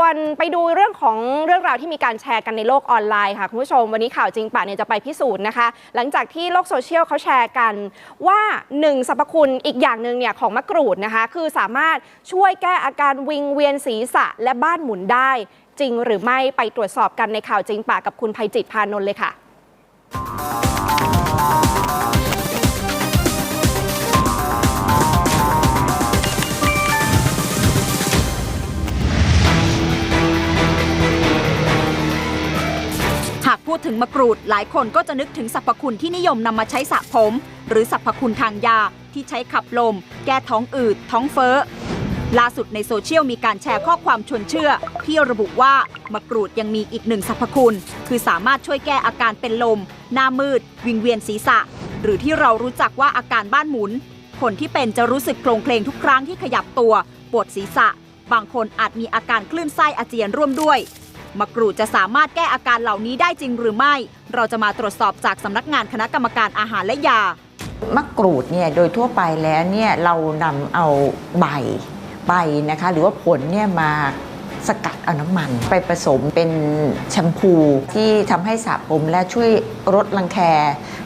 ส่วนไปดูเรื่องของเรื่องราวที่มีการแชร์กันในโลกออนไลน์ค่ะคุณผู้ชม วันนี้ข่าวจริงป่ะเนี่ยจะไปพิสูจน์นะคะ หลังจากที่โลกโซเชียลเขาแชร์กัน ว่าหนึ่งสรรพคุณอีกอย่างหนึ่งเนี่ยของมะกรูดนะคะ คือสามารถช่วยแก้อาการวิงเวียนศีรษะและบ้านหมุนได้ จริงหรือไม่ไปตรวจสอบกันในข่าวจริงป่ะกับคุณภัยจิตพานนท์เลยค่ะ ดถึงมะกรูด หลายคนก็จะนึกถึงสรรพคุณที่นิยมนำมาใช้สระผม หรือสรรพคุณทางยาที่ใช้ขับลม แก้ท้องอืด ท้องเฟ้อล่าสุดในโซเชียลมีการแชร์ข้อความชวนเชื่อ ที่ระบุว่ามะกรูดยังมีอีกหนึ่งสรรพคุณ คือสามารถช่วยแก้อาการเป็นลม หน้ามืด วิงเวียนศีรษะ หรือที่เรารู้จักว่าอาการบ้านหมุน คนที่เป็นจะรู้สึกโคลงเคลงทุกครั้งที่ขยับตัว ปวดศีรษะ บางคนอาจมีอาการคลื่นไส้อาเจียนร่วมด้วย มะกรูดจะสามารถแก้อาการเหล่านี้ได้จริงหรือไม่ เราจะมาตรวจสอบจากสำนักงานคณะกรรมการอาหารและยามะกรูดเนี่ยโดยทั่วไปแล้วเนี่ยเรานำเอาใบใบนะคะหรือว่าผลเนี่ยมาสกัดเอาน้ำมัน ไปผสมเป็นแชมพูที่ทำให้สระผมและช่วยลดรังแค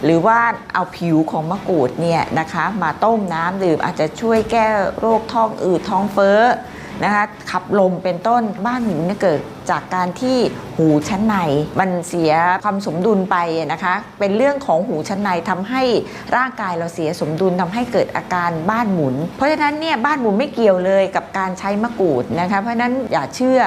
หรือว่าเอาผิวของมะกรูดเนี่ยนะคะ มาต้มน้ำดื่มอาจจะช่วยแก้โรคท้องอืดท้องเฟ้อ นะคะขับลมเป็นต้นบ้านหมุนเนี่ยเกิดจากการที่หูชั้นใน มันเสียความสมดุลไปนะคะ เป็นเรื่องของหูชั้นในทำให้ร่างกายเราเสียสมดุลทำให้เกิดอาการบ้านหมุน เพราะฉะนั้นเนี่ยบ้านหมุนไม่เกี่ยวเลยกับการใช้มะกรูดนะคะ เพราะฉะนั้นอย่าเชื่อ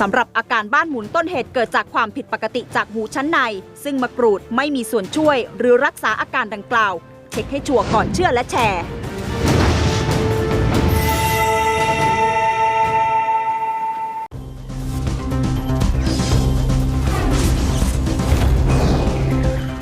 สำหรับอาการบ้านหมุนต้นเหตุเกิดจากความผิดปกติจากหูชั้นใน ซึ่งมะกรูดไม่มีส่วนช่วยหรือรักษาอาการดังกล่าว เช็คให้ชัวร์ก่อนเชื่อและแชร์